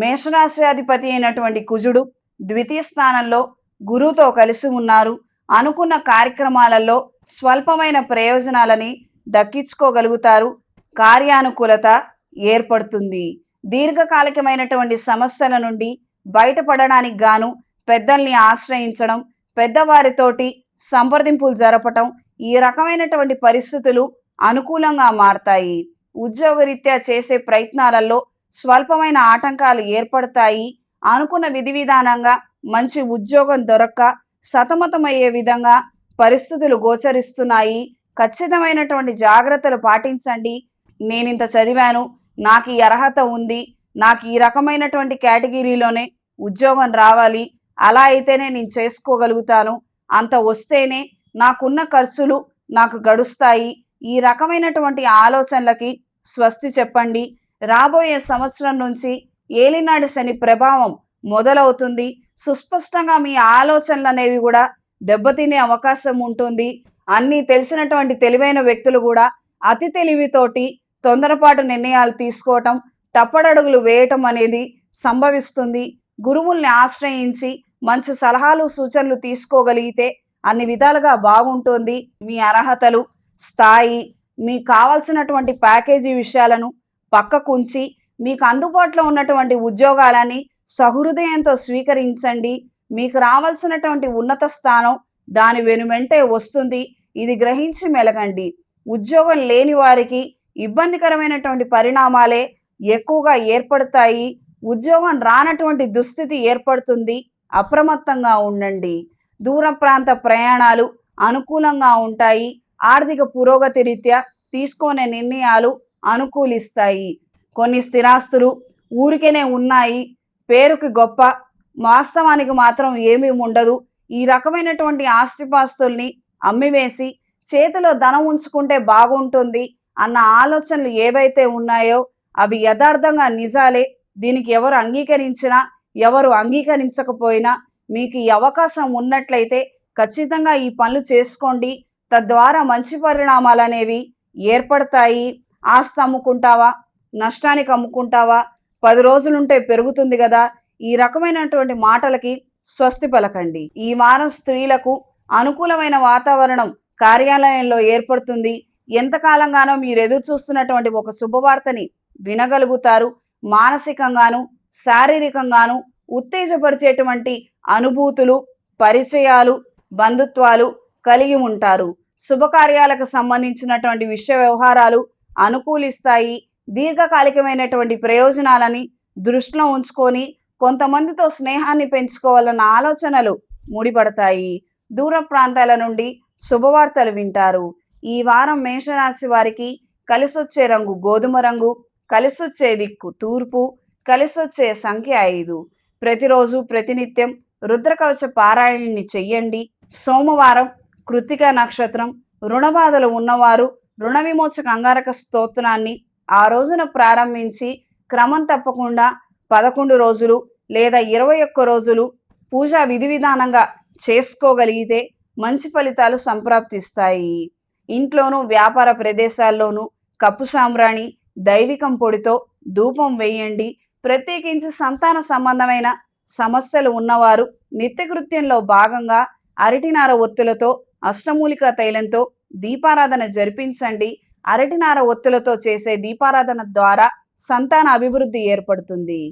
మేషరాశియాధిపతి అయినటువంటి కుజుడు ద్వితీయ స్థానంలో గురువుతో కలిసి ఉన్నారు. అనుకున్న కార్యక్రమాలలో స్వల్పమైన ప్రయోజనాలని దక్కించుకోగలుగుతారు. కార్యానుకూలత ఏర్పడుతుంది. దీర్ఘకాలికమైనటువంటి సమస్యల నుండి బయటపడడానికి గాను పెద్దల్ని ఆశ్రయించడం పెద్దవారితోటి సంప్రదింపులు జరపటం ఈ రకమైనటువంటి పరిస్థితులు అనుకూలంగా మారతాయి. ఉద్యోగరీత్యా చేసే ప్రయత్నాలలో స్వల్పమైన ఆటంకాలు ఏర్పడతాయి. అనుకున్న విధి విధానంగా మంచి ఉద్యోగం దొరక్క సతమతమయ్యే విధంగా పరిస్థితులు గోచరిస్తున్నాయి. ఖచ్చితమైనటువంటి జాగ్రత్తలు పాటించండి. నేను ఇంత చదివాను. నాకు ఈ అర్హత ఉంది. నాకు ఈ రకమైనటువంటి కేటగిరీలోనే ఉద్యోగం రావాలి. అలా అయితేనే నేను చేసుకోగలుగుతాను. అంత వస్తేనే నాకున్న ఖర్చులు నాకు గడుస్తాయి. ఈ రకమైనటువంటి ఆలోచనలకి స్వస్తి చెప్పండి. రాబోయే సంవత్సరం నుంచి ఏలినాడు శని ప్రభావం మొదలవుతుంది. సుస్పష్టంగా మీ ఆలోచనలు అనేవి కూడా దెబ్బతినే అవకాశం ఉంటుంది. అన్నీ తెలిసినటువంటి తెలివైన వ్యక్తులు కూడా అతి తెలివితోటి తొందరపాటు నిర్ణయాలు తీసుకోవటం తప్పడడుగులు వేయటం అనేది సంభవిస్తుంది. గురువుల్ని ఆశ్రయించి మంచి సలహాలు సూచనలు తీసుకోగలిగితే అన్ని విధాలుగా బాగుంటుంది. మీ అర్హతలు స్థాయి మీకు కావాల్సినటువంటి ప్యాకేజీ విషయాలను పక్కకుంచి మీకు అందుబాటులో ఉన్నటువంటి ఉద్యోగాలని సహృదయంతో స్వీకరించండి. మీకు రావాల్సినటువంటి ఉన్నత స్థానం దాని వెనువెంటే వస్తుంది. ఇది గ్రహించి మెలగండి. ఉద్యోగం లేని వారికి ఇబ్బందికరమైనటువంటి పరిణామాలే ఎక్కువగా ఏర్పడతాయి. ఉద్యోగం రానటువంటి దుస్థితి ఏర్పడుతుంది. అప్రమత్తంగా ఉండండి. దూర ప్రాంత ప్రయాణాలు అనుకూలంగా ఉంటాయి. ఆర్థిక పురోగతి రీత్యా తీసుకునే నిర్ణయాలు అనుకూలిస్తాయి. కొన్ని స్థిరాస్తులు ఊరికేనే ఉన్నాయి. పేరుకి గొప్ప వాస్తవానికి మాత్రం ఏమీ ఉండదు. ఈ రకమైనటువంటి ఆస్తిపాస్తుల్ని అమ్మివేసి చేతిలో ధనం ఉంచుకుంటే బాగుంటుంది అన్న ఆలోచనలు ఏవైతే ఉన్నాయో అవి యథార్థంగా నిజాలే. దీనికి ఎవరు అంగీకరించినా ఎవరు అంగీకరించకపోయినా మీకు ఈ అవకాశం ఉన్నట్లయితే ఖచ్చితంగా ఈ పనులు చేసుకోండి. తద్వారా మంచి పరిణామాలు అనేవి ఏర్పడతాయి. ఆస్తి అమ్ముకుంటావా? నష్టానికి అమ్ముకుంటావా? పది రోజులుంటే పెరుగుతుంది కదా ఈ రకమైనటువంటి మాటలకి స్వస్తి పలకండి. ఈ వారం స్త్రీలకు అనుకూలమైన వాతావరణం కార్యాలయంలో ఏర్పడుతుంది. ఎంతకాలంగానో మీరు ఎదురు చూస్తున్నటువంటి ఒక శుభవార్తని వినగలుగుతారు. మానసికంగాను శారీరకంగాను ఉత్తేజపరిచేటువంటి అనుభూతులు పరిచయాలు బంధుత్వాలు కలిగి ఉంటారు. శుభకార్యాలకు సంబంధించినటువంటి విషయ వ్యవహారాలు అనుకూలిస్తాయి దీర్ఘకాలికమైనటువంటి ప్రయోజనాలని దృష్టిలో ఉంచుకొని కొంతమందితో స్నేహాన్ని పెంచుకోవాలన్న ఆలోచనలు ముడిపడతాయి. దూర ప్రాంతాల నుండి శుభవార్తలు వింటారు. ఈ వారం మేషరాశి వారికి కలిసొచ్చే రంగు గోధుమ రంగు కలిసొచ్చే దిక్కు తూర్పు కలిసొచ్చే సంఖ్య ఐదు. ప్రతిరోజు ప్రతినిత్యం రుద్రకవచ పారాయణని చెయ్యండి. సోమవారం కృతిక నక్షత్రం రుణబాధలు ఉన్నవారు రుణ విమోచక అంగారక స్తోత్రాన్ని ఆ రోజున ప్రారంభించి క్రమం తప్పకుండా పదకొండు రోజులు లేదా ఇరవై ఒక్క రోజులు పూజా విధి విధానంగా చేసుకోగలిగితే మంచి ఫలితాలు సంప్రాప్తిస్తాయి. ఇంట్లోనూ వ్యాపార ప్రదేశాల్లోనూ కప్పు సాంబ్రాణి దైవికం పొడితో ధూపం వేయండి. ప్రత్యేకించి సంతాన సంబంధమైన సమస్యలు ఉన్నవారు నిత్యకృత్యంలో భాగంగా అరటినార ఒత్తులతో అష్టమూలిక తైలంతో దీపారాధన జరిపించండి. అరటినార ఒత్తులతో చేసే దీపారాధన ద్వారా సంతాన అభివృద్ధి ఏర్పడుతుంది.